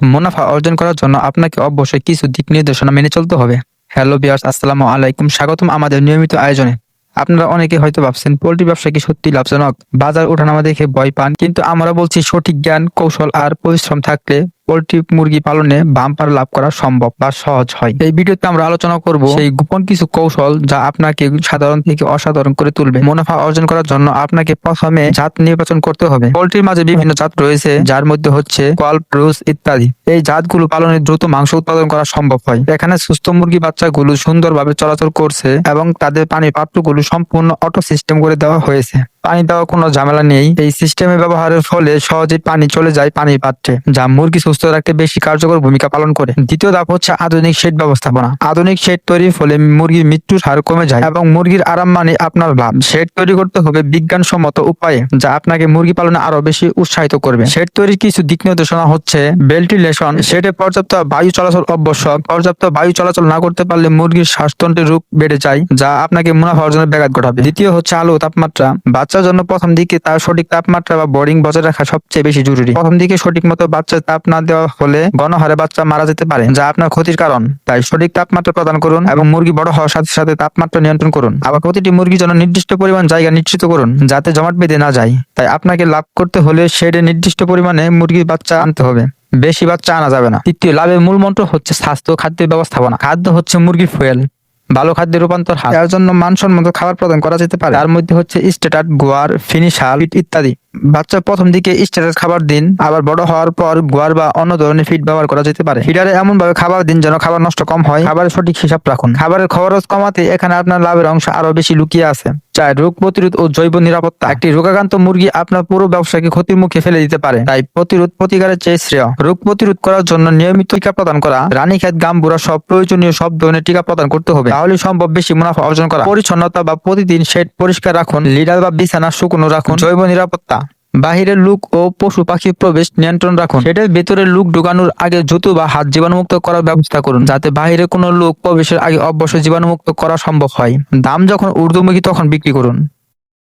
মুনাফা অর্জন করার জন্য আপনাকে অবশ্যই কিছু দিক নির্দেশনা মেনে চলতে হবে। হ্যালো বিয়ার্স আসসালামু আলাইকুম। স্বাগতম আমাদের নিয়মিত আয়োজনে। আপনারা অনেকে হয়তো ভাবছেন, পোল্ট্রি ব্যবসা কি সত্যি লাভজনক? বাজার ওঠানামা দেখে ভয় পান। কিন্তু আমরা বলছি সঠিক জ্ঞান, কৌশল আর পরিশ্রম থাকলে পোল্ট্রি মুরগি পালনে বাম্পার লাভ করা সম্ভব বা সহজ হয়। এই ভিডিওতে আমরা আলোচনা করব সেই গোপন কিছু কৌশল যা আপনাকে সাধারণ থেকে অসাধারণ করে তুলবে। মুনাফা অর্জন করার জন্য আপনাকে প্রথমে জাত নির্বাচন করতে হবে। পোল্ট্রির মাঝে বিভিন্ন জাত রয়েছে, যার মধ্যে হচ্ছে কল রুস ইত্যাদি। এই জাতগুলো পালনে দ্রুত মাংস উৎপাদন করা সম্ভব হয়। এখানে সুস্থ মুরগি বাচ্চাগুলো সুন্দরভাবে চলাচল করছে এবং তাদের পানির পাত্রগুলো সম্পূর্ণ অটো সিস্টেম করে দেওয়া হয়েছে। পানি দেওয়ার কোনো ঝামেলা নেই। এই সিস্টেমে ব্যবহারের ফলে সহজে পানি চলে যায় পানির পাত্রে যা মুরগি সুস্থ রাখতে বেশি কার্যকর ভূমিকা পালন করে। দ্বিতীয় ধাপ হচ্ছে আধুনিক শেড ব্যবস্থাপনা। আধুনিক শেড তৈরির ফলে মুরগির মৃত্যুর হার কমে যায় এবং মুরগির আরাম মানে আপনার লাভ। শেড তৈরি করতে হবে বিজ্ঞানসম্মত উপায়ে, যা আপনাকে মুরগি পালনে আরও বেশি উৎসাহিত করবে। শেড তৈরির কিছু দিক নির্দেশনা হচ্ছে ভেন্টিলেশন শেডে পর্যাপ্ত বায়ু চলাচল আবশ্যক। পর্যাপ্ত বায়ু চলাচল না করতে পারলে মুরগির শ্বাসতন্ত্রের রোগ বেড়ে যায়, যা আপনাকে মুনাফা অর্জনের ব্যাঘাত ঘটাবে। দ্বিতীয় হচ্ছে আলো তাপমাত্রা। বাচ্চার জন্য প্রথম দিকে তার সঠিক তাপমাত্রা বা বোর্ডিং বজায় রাখা সবচেয়ে বেশি জরুরি। প্রথম দিকে সঠিক মতো বাচ্চার তাপ না দেওয়া হলে গণহারে বাচ্চা মারা যেতে পারে, যা আপনার ক্ষতির কারণ। তাই সঠিক তাপমাত্রা প্রদান করুন এবং মুরগি বড় হওয়ার সাথে সাথে তাপমাত্রা নিয়ন্ত্রণ করুন। আবার প্রতিটি মুরগির জন্য নির্দিষ্ট পরিমাণ জায়গা নিশ্চিত করুন, যাতে জমাট বেঁধে না যায়। তাই আপনাকে লাভ করতে হলে শেডে নির্দিষ্ট পরিমাণে মুরগির বাচ্চা আনতে হবে। বেশি বাচ্চা আনা যাবে না। তৃতীয়, লাভের মূল মন্ত্র হচ্ছে স্বাস্থ্য খাদ্যের ব্যবস্থাপনা। খাদ্য হচ্ছে মুরগির ফুয়েল ভালো খাদ্য রূপান্তর হার যার জন্য মানসম্মত খাবার প্রদান করা যেতে পারে। তার মধ্যে হচ্ছে স্টেটার গোয়ার ফিনিশাল ইত্যাদি। বাচ্চা প্রথম দিকে স্টেটাস খাবার দিন, আবার বড় হওয়ার পর গোয়ার বা অন্য ধরনের ফিড ব্যবহার করা যেতে পারে। ফিডারে এমন ভাবে খাবার দিন যেন খাবার নষ্ট কম হয়। খাবারের সঠিক হিসাব রাখুন। খাবারের খরচ কমাতে এখানে আপনার লাভের অংশ আরও বেশি লুকিয়ে আছে। চাই রোগ প্রতিরোধ ও জৈব নিরাপত্তা। একটি রোগাক্রান্ত মুরগি আপনার পুরো ব্যবসাকে ক্ষতির মুখে ফেলে দিতে পারে। তাই প্রতিরোধ প্রতিকারের চেয়ে শ্রেয়। রোগ প্রতিরোধ করার জন্য নিয়মিত টিকা প্রদান করা, রানীক্ষেত গাম্বুরা সব প্রয়োজনীয় সব ধরনের টিকা প্রদান করতে হবে। তাহলে সম্ভব বেশি মুনাফা অর্জন করা। পরিচ্ছন্নতা বা প্রতিদিন শেড পরিষ্কার রাখুন। লিডার বা বিছানা শুকনো রাখুন। জৈব নিরাপত্তা। বাহিরের লুক ও পশু পাখির প্রবেশ নিয়ন্ত্রণ রাখুন। সেটার ভেতরে লুক ঢুকানোর আগে জুতো বা হাত জীবাণুমুক্ত করার ব্যবস্থা করুন, যাতে বাহিরে কোনো লোক প্রবেশের আগে অবশ্য জীবাণুমুক্ত করা সম্ভব হয়। দাম যখন ঊর্ধ্বমুখী তখন বিক্রি করুন।